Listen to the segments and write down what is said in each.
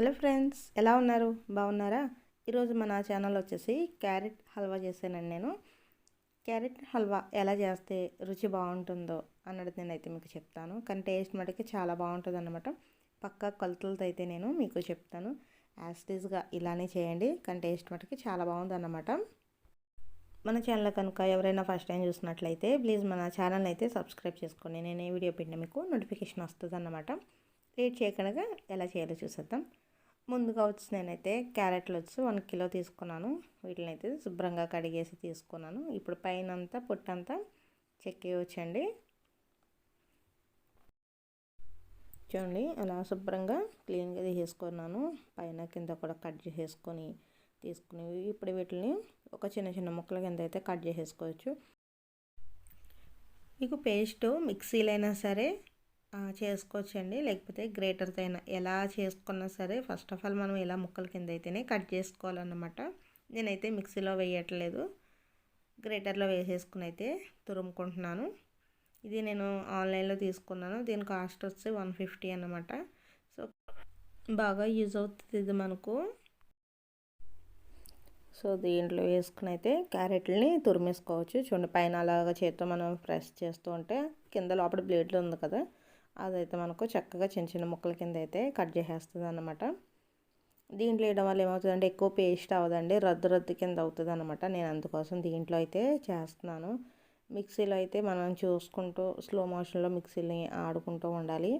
Hello friends ఎలా ఉన్నారు? బాగున్నారా? ఈరోజు మన ఛానల్ వచ్చేసి క్యారెట్ హల్వా చేశానండి నేను. క్యారెట్ హల్వా ఎలా చేస్తే రుచి బాగుంటుందో అన్నది నేనైతే మీకు చెప్తాను. కానీ టేస్ట్ మటుకి చాలా బాగుంటుంది అనమాట పక్కా కొలతలతో అయితే నేను మీకు చెప్తాను. యాస్టీస్గా ఇలానే చేయండి కానీ టేస్ట్ మటుకి చాలా బాగుందన్నమాట. మన ఛానల్ కనుక ఎవరైనా ఫస్ట్ టైం చూసినట్లయితే ప్లీజ్ మన ఛానల్ అయితే సబ్స్క్రైబ్ చేసుకోండి నేను ఏ వీడియో పెట్టిన మీకు నోటిఫికేషన్ వస్తుంది అన్నమాట లేట్ చేయకుండా ఎలా చేయాలో చూసేద్దాం. ముందుగా వచ్చి నేనైతే క్యారెట్లు వచ్చి వన్ కిలో తీసుకున్నాను. వీటిని అయితే శుభ్రంగా కడిగేసి తీసుకున్నాను. ఇప్పుడు పైన అంతా పొట్టంతా చెక్కేయచ్చండి చూడండి అలా శుభ్రంగా క్లీన్గా తీసేసుకున్నాను. పైన కింద కూడా కట్ చేసేసుకొని తీసుకుని ఇప్పుడు వీటిని ఒక చిన్న చిన్న ముక్కల కింద అయితే కట్ చేసేసుకోవచ్చు. మీకు పేస్ట్ మిక్సీలైనా అయినా సరే చేసుకోవచ్చండి. లేకపోతే గ్రేటర్తో అయినా ఎలా చేసుకున్నా సరే ఫస్ట్ ఆఫ్ ఆల్ మనం ఇలా ముక్కల కింద అయితేనే కట్ చేసుకోవాలన్నమాట. నేనైతే మిక్సీలో వేయట్లేదు. గ్రేటర్లో వేసేసుకుని అయితే తురుముకుంటున్నాను. ఇది నేను ఆన్లైన్లో తీసుకున్నాను. దీని కాస్ట్ వచ్చి వన్ ఫిఫ్టీ అన్నమాట. సో బాగా యూజ్ అవుతుంది ఇది మనకు. సో దీంట్లో వేసుకుని అయితే క్యారెట్లని తురిమేసుకోవచ్చు. చూడండి పైన అలాగా చేత్తో మనం ప్రెస్ చేస్తూ ఉంటే కింద లోపల బ్లేడ్లు ఉంది కదా. అదైతే మనకు చక్కగా చిన్న చిన్న ముక్కల కింద అయితే కట్ చేసేస్తుంది అనమాట దీంట్లో వేయడం వల్ల ఏమవుతుందంటే ఎక్కువ పేస్ట్ అవ్వదండి రద్దు రద్దు కింద అవుతుంది అనమాట నేను అందుకోసం దీంట్లో అయితే చేస్తున్నాను. మిక్సీలో అయితే మనం చూసుకుంటూ స్లో మోషన్లో మిక్సీని ఆడుకుంటూ ఉండాలి.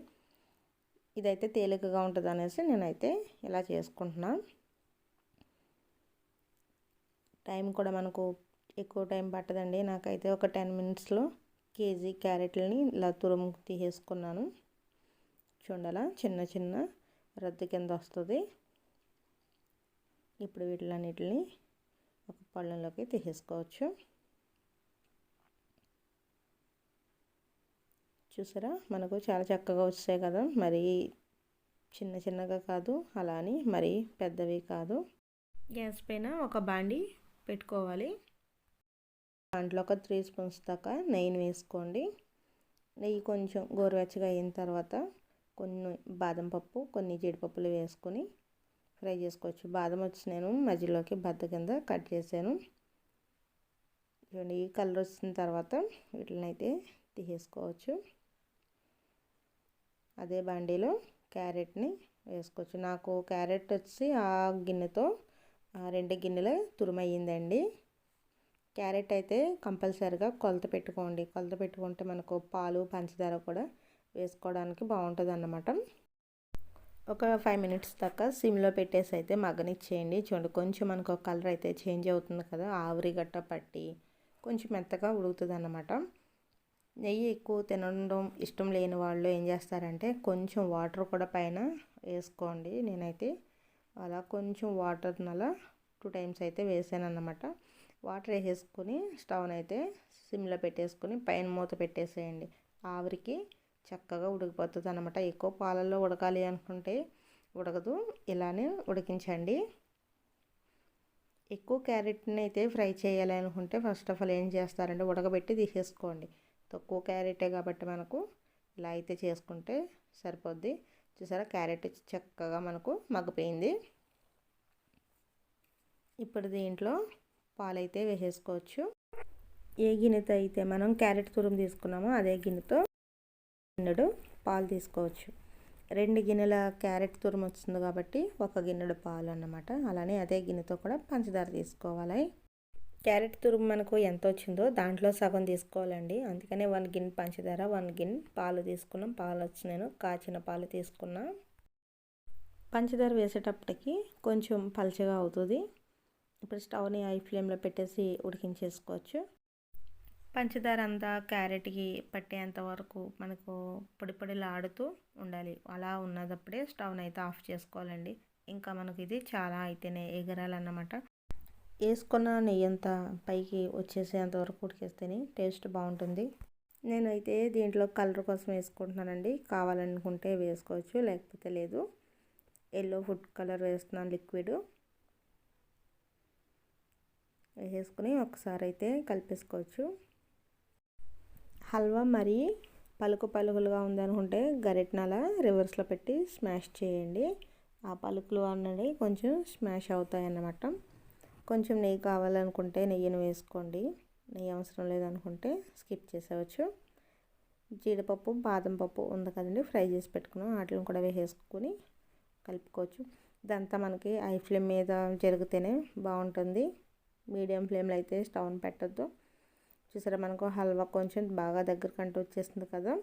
ఇదైతే తేలికగా ఉంటుంది అనేసి నేనైతే ఇలా చేసుకుంటున్నాను టైం కూడా మనకు ఎక్కువ టైం పట్టదండి. నాకైతే ఒక టెన్ మినిట్స్లో కేజీ క్యారెట్లని ఇలా తురుము తీసేసుకున్నాను. చూడాల చిన్న చిన్న రద్దు కింద వస్తుంది. ఇప్పుడు వీటిలన్నిటిని ఒక పళ్ళలోకి తీసేసుకోవచ్చు. చూసారా? మనకు చాలా చక్కగా వచ్చాయి కదా? మరి చిన్న చిన్నగా కాదు అలా అని మరీ పెద్దవి కాదు. గ్యాస్ పైన ఒక బాండి పెట్టుకోవాలి. దాంట్లో ఒక త్రీ స్పూన్స్ దాకా నెయ్యిని వేసుకోండి. నెయ్యి కొంచెం గోరువెచ్చగా అయిన తర్వాత కొన్ని బాదం పప్పు కొన్ని జీడిపప్పులు వేసుకొని ఫ్రై చేసుకోవచ్చు. బాదం వచ్చి నేను మధ్యలోకి బద్ద కింద కట్ చేశాను. చూడండి ఈ కలర్ వచ్చిన తర్వాత వీటిని అయితే తీసేసుకోవచ్చు. అదే బండిలో క్యారెట్ని వేసుకోవచ్చు. నాకు క్యారెట్ వచ్చి ఆ గిన్నెతో రెండు గిన్నెలు తురుమయ్యిందండి. క్యారెట్ అయితే కంపల్సరిగా కొలత పెట్టుకోండి. కొలత పెట్టుకుంటే మనకు పాలు పంచదార కూడా వేసుకోవడానికి బాగుంటుంది అన్నమాట ఒక ఫైవ్ మినిట్స్ దాకా సిమ్లో పెట్టేసి అయితే మగ్గనిచ్చేయండి. చూడండి కొంచెం మనకు కలర్ అయితే చేంజ్ అవుతుంది కదా ఆవిరి గట్ట పట్టి కొంచెం మెత్తగా ఉడుకుతుంది అన్నమాట నెయ్యి ఎక్కువ తినడం ఇష్టం లేని వాళ్ళు ఏం చేస్తారంటే కొంచెం వాటర్ కూడా పైన వేసుకోండి. నేనైతే అలా కొంచెం వాటర్ నల టూ టైమ్స్ అయితే వేసాను అన్నమాట వాటర్ వేసేసుకొని స్టవ్ని అయితే సిమ్లో పెట్టేసుకొని పైన మూత పెట్టేసేయండి. ఆవిరికి చక్కగా ఉడికిపోతుంది అనమాట ఎక్కువ పాలల్లో ఉడకాలి అనుకుంటే ఉడకదు. ఇలానే ఉడికించండి. ఎక్కువ క్యారెట్ని అయితే ఫ్రై చేయాలి అనుకుంటే ఫస్ట్ ఆఫ్ ఆల్ ఏం చేస్తారంటే ఉడకబెట్టి తీసేసుకోండి. తక్కువ క్యారెటే కాబట్టి మనకు ఇలా అయితే చేసుకుంటే సరిపోద్ది. చూసారా? క్యారెట్ చక్కగా మనకు మగ్గిపోయింది. ఇప్పుడు దీంట్లో పాలైతే వేసేసుకోవచ్చు. ఏ గిన్నెతో అయితే మనం క్యారెట్ తురుము తీసుకున్నామో అదే గిన్నెతో గిన్నెడు పాలు తీసుకోవచ్చు. రెండు గిన్నెల క్యారెట్ తురుము వస్తుంది కాబట్టి ఒక గిన్నెడు పాలు అన్నమాట. అలానే అదే గిన్నెతో కూడా పంచదార తీసుకోవాలి. క్యారెట్ తురుము మనకు ఎంత వచ్చిందో దాంట్లో సగం తీసుకోవాలండి. అందుకనే వన్ గిన్నె పంచదార వన్ గిన్నె పాలు తీసుకున్నాం. పాలు వచ్చి నేను కాచిన పాలు తీసుకున్నా. పంచదార వేసేటప్పటికి కొంచెం పలచగా అవుతుంది. ఇప్పుడు స్టవ్ని హై ఫ్లేమ్లో పెట్టేసి ఉడికించేసుకోవచ్చు. పంచదార అంతా క్యారెట్కి పట్టేంత వరకు మనకు పొడి పొడిలాడుతూ ఉండాలి. అలా ఉన్నదప్పుడే స్టవ్ని అయితే ఆఫ్ చేసుకోవాలండి. ఇంకా మనకు ఇది చాలా అయితేనే ఎగరాలన్నమాట. వేసుకున్న నెయ్యి అంతా పైకి వచ్చేసేంత వరకు ఉడికేస్తేనే టేస్ట్ బాగుంటుంది. నేనైతే దీంట్లో కలర్ కోసం వేసుకుంటున్నానండి. కావాలనుకుంటే వేసుకోవచ్చు లేకపోతే లేదు. ఎల్లో ఫుడ్ కలర్ వేస్తున్నాను లిక్విడ్. వేసేసుకుని ఒకసారి అయితే కలిపేసుకోవచ్చు. హల్వా మరి పలుకు పలుకులుగా ఉందనుకుంటే గరిటనాల రివర్స్లో పెట్టి స్మాష్ చేయండి. ఆ పలుకులు అన్నది కొంచెం స్మాష్ అవుతాయి అన్నమాట కొంచెం నెయ్యి కావాలనుకుంటే నెయ్యిని వేసుకోండి. నెయ్యి అవసరం లేదనుకుంటే స్కిప్ చేసేవచ్చు జీడిపప్పు బాదం పప్పు ఉంది కదండి ఫ్రై చేసి పెట్టుకున్నాం. వాటిని కూడా వేసుకొని కలుపుకోవచ్చు. ఇదంతా మనకి ఐ ఫ్లేమ్ మీద జరిగితేనే బాగుంటుంది. మీడియం ఫ్లేమ్లో అయితే స్టవ్ని పెట్టద్దు. చూసారా మనకు హల్వా కొంచెం బాగా దగ్గరకంటూ వచ్చేసింది కదా.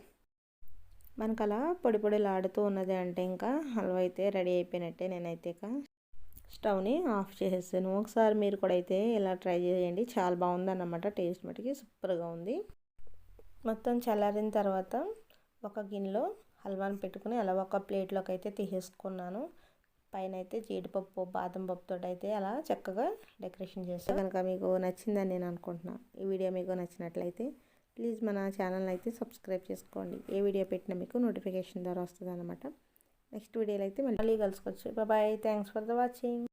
మనకు అలా పొడి పొడిలాడుతూ ఉన్నది అంటే ఇంకా హల్వా అయితే రెడీ అయిపోయినట్టే నేనైతే ఇక స్టవ్ని ఆఫ్ చేసేసాను. ఒకసారి మీరు కూడా అయితే ఇలా ట్రై చేయండి. చాలా బాగుంది అన్నమాట టేస్ట్ మటుకి సూపర్గా ఉంది. మొత్తం చల్లారిన తర్వాత ఒక గిన్నెలో హల్వాని పెట్టుకుని అలా ఒక ప్లేట్లోకి అయితే తీసేసుకున్నాను. పైన అయితే జీడిపప్పు బాదం పప్పుతో అయితే అలా చక్కగా డెకరేషన్ చేస్తాను కనుక మీకు నచ్చిందని నేను అనుకుంటున్నాను ఈ వీడియో మీకు నచ్చినట్లయితే ప్లీజ్ మన ఛానల్ని అయితే సబ్స్క్రైబ్ చేసుకోండి. ఏ వీడియో పెట్టినా మీకు నోటిఫికేషన్ ద్వారా వస్తుంది అనమాట నెక్స్ట్ వీడియోలో అయితే మళ్ళీ కలుసుకోవచ్చు bye. Thanks for the watching.